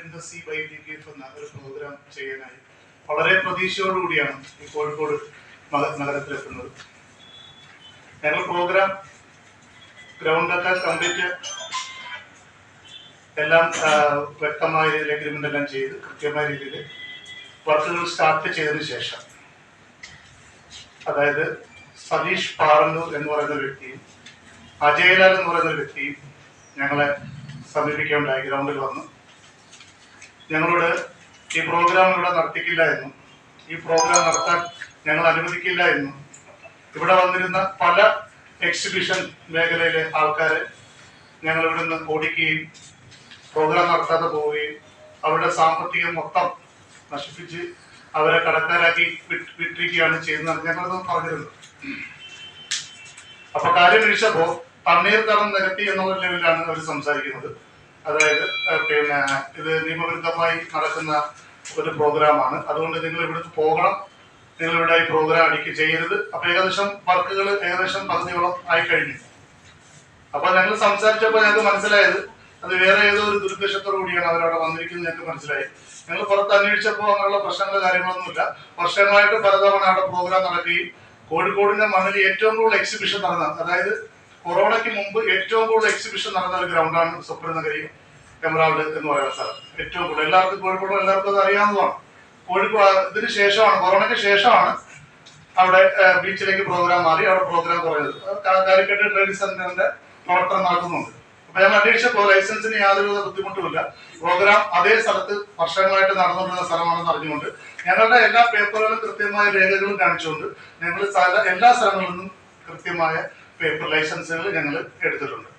The sea by D P F എന്ന ഒരു programme ചെയ്യാനായി. വളരെ പ്രതീക്ഷയോടുകൂടിയാണ് ഈ കോഴിക്കോട് നഗ- നഗരത്തിലെത്തുന്നത്. ഞങ്ങൾ പ്രോഗ്രാം ഗ്രൗണ്ടൊക്കെ കംപ്ലീറ്റ് എല്ലാം വ്യക്തമായ രീതിയിൽ എഗ്രിമെന്റ് എല്ലാം ചെയ്ത് കൃത്യമായ രീതിയിൽ വർക്കുകൾ സ്റ്റാർട്ട് ചെയ്തതിനു ശേഷം അതായത് സതീഷ് പാറന്നൂർ എന്ന് പറയുന്ന വ്യക്തിയും അജയലാൽ എന്ന് പറയുന്ന വ്യക്തിയും ഞങ്ങളെ സമീപിക്കുകയുണ്ടായി ഗ്രൗണ്ടിൽ വന്ന്. ഞങ്ങളോട് ഈ പ്രോഗ്രാം ഇവിടെ നടത്തിക്കില്ല എന്നും ഈ പ്രോഗ്രാം നടത്താൻ ഞങ്ങൾ അനുവദിക്കില്ല എന്നും ഇവിടെ വന്നിരുന്ന പല എക്സിബിഷൻ മേഖലയിലെ ആൾക്കാരെ ഞങ്ങൾ ഇവിടെ നിന്ന് ഓടിക്കുകയും പ്രോഗ്രാം നടത്താതെ പോവുകയും അവരുടെ സാമ്പത്തികം മൊത്തം നശിപ്പിച്ച് അവരെ കടക്കാരാക്കി വിട്ട് വിട്ടിരിക്കുകയാണ് ചെയ്യുന്നത് ഞങ്ങളത് പറഞ്ഞിരുന്നു. അപ്പൊ കാര്യം വിളിച്ചപ്പോ തടം നിരത്തി എന്നുള്ള ലെവലിലാണ് അവർ സംസാരിക്കുന്നത്. അതായത് പിന്നെ ഇത് നിയമവിരുദ്ധമായി നടക്കുന്ന ഒരു പ്രോഗ്രാമാണ്. അതുകൊണ്ട് നിങ്ങൾ ഇവിടുന്ന് പോകണം. നിങ്ങൾ ഇവിടെ ഈ പ്രോഗ്രാം അടിക്ക് ചെയ്യരുത്. അപ്പൊ ഏകദേശം വർക്കുകൾ ഏകദേശം പകുതിയോളം ആയി കഴിഞ്ഞു. അപ്പൊ ഞങ്ങൾ സംസാരിച്ചപ്പോൾ ഞങ്ങൾക്ക് മനസ്സിലായത് അത് വേറെ ഏതോ ഒരു ദുരുദ്ദേശത്തോടു കൂടിയാണ് അവരവിടെ വന്നിരിക്കുന്നത് ഞങ്ങൾക്ക് മനസ്സിലായി. ഞങ്ങൾ പുറത്ത് അന്വേഷിച്ചപ്പോൾ അങ്ങനെയുള്ള പ്രശ്നങ്ങൾ കാര്യങ്ങളൊന്നുമില്ല. വർഷങ്ങളായിട്ട് പലതവണ അവിടെ പ്രോഗ്രാം നടക്കുകയും കോഴിക്കോടിന്റെ മണ്ണിൽ ഏറ്റവും കൂടുതൽ എക്സിബിഷൻ നടന്ന അതായത് കൊറോണയ്ക്ക് മുമ്പ് ഏറ്റവും കൂടുതൽ എക്സിബിഷൻ നടന്ന ഒരു ഗ്രൗണ്ടാണ് സ്വപ്ന നഗരി എമറാൾഡ് എന്ന് പറയുന്ന സ്ഥലം. ഏറ്റവും കൂടുതൽ എല്ലാവർക്കും കോഴിക്കോട് എല്ലാവർക്കും അത് അറിയാവുന്നതാണ്. കോഴിക്കോട് ഇതിന് ശേഷമാണ് കൊറോണയ്ക്ക് ശേഷമാണ് അവിടെ ബീച്ചിലേക്ക് പ്രോഗ്രാം മാറി അവിടെ പ്രോഗ്രാം കുറഞ്ഞത്. കാ- കാലിക്കറ്റ് ട്രേഡിംഗ് സെന്ററിന്റെ പ്രവർത്തനം നടത്തുന്നുണ്ട് അപ്പൊ ഞങ്ങൾ അന്വേഷിച്ചപ്പോൾ ലൈസൻസിന് യാതൊരുവിധ ബുദ്ധിമുട്ടുമില്ല. പ്രോഗ്രാം അതേ സ്ഥലത്ത് വർഷങ്ങളായിട്ട് നടന്നുകൊണ്ടിരുന്ന സ്ഥലമാണെന്ന് അറിഞ്ഞുകൊണ്ട് ഞങ്ങളുടെ എല്ലാ പേപ്പറുകളും കൃത്യമായ രേഖകളും കാണിച്ചുകൊണ്ട് ഞങ്ങൾ എല്ലാ സ്ഥലങ്ങളിൽ നിന്നും കൃത്യമായ പേപ്പർ ലൈസൻസുകൾ ഞങ്ങൾ എടുത്തിട്ടുണ്ട്.